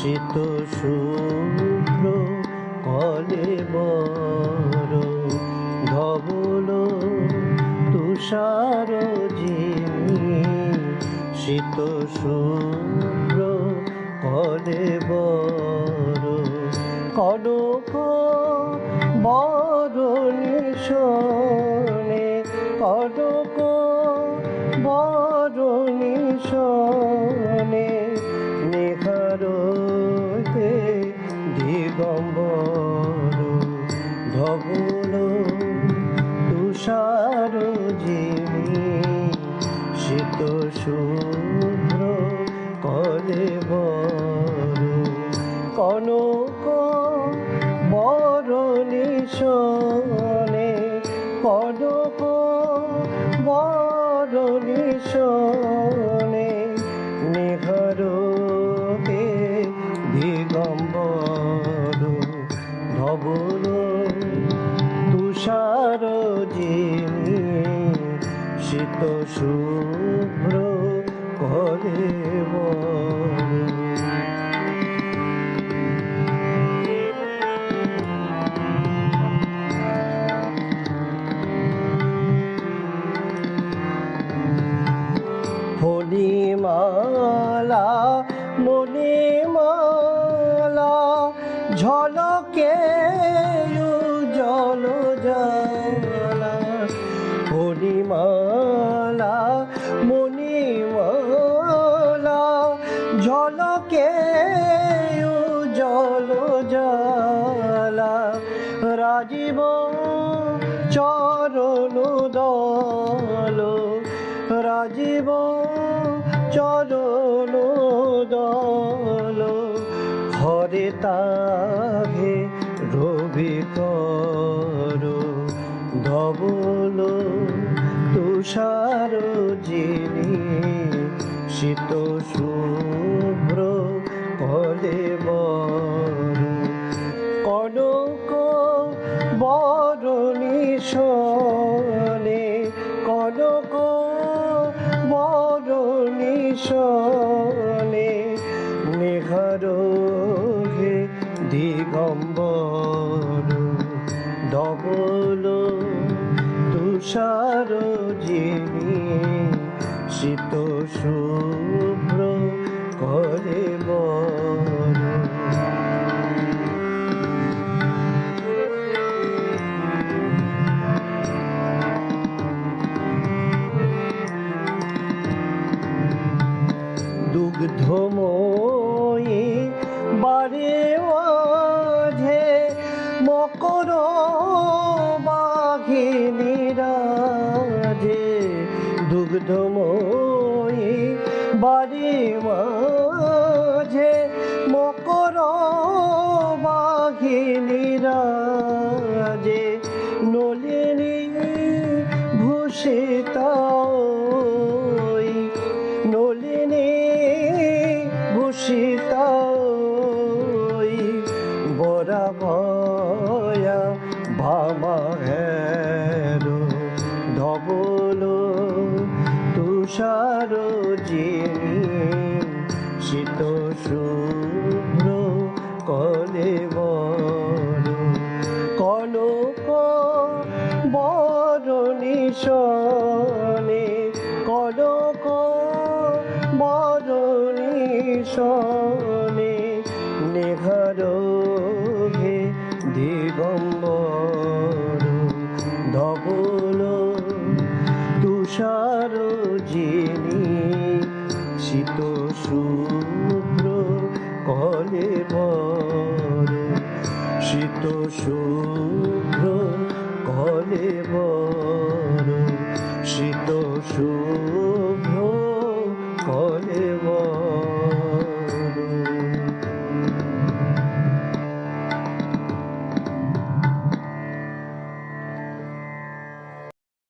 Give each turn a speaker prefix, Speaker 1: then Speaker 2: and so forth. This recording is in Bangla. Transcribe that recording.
Speaker 1: শীত শুভ্র কলে বড় ধবল তুষার জিমি শীত শুভ্র কলে বড় কনক বরণী দিগম্বর ধবল তুষার জিমি শীত শুভ্র করে বর কনক বরণী শীত শুভ্র করে ফণিমালা মণিমালা ঝলকে ঝলকে জল জালা রাজীব চরণ দল রাজীব চরণ দল হরে তাহে রবি কর। ধবল তুষার জিনি শীত শুভ্র শোনে মেঘর দিগম্বর। ডবল তুষার জিনী শীত শুভ্র দুগ্ধময়ী বারে মাঝে মকর বাঘিনী রাজে দুগ্ধময়ী বারে মাঝে মকর বাঘিনী শোনে নেঘরোঘে দিগম্বর। ধবল তুষার যিনি শীত শুভ্র কলে শীত শুভ্র কলে শীত শুভ্র কলে বর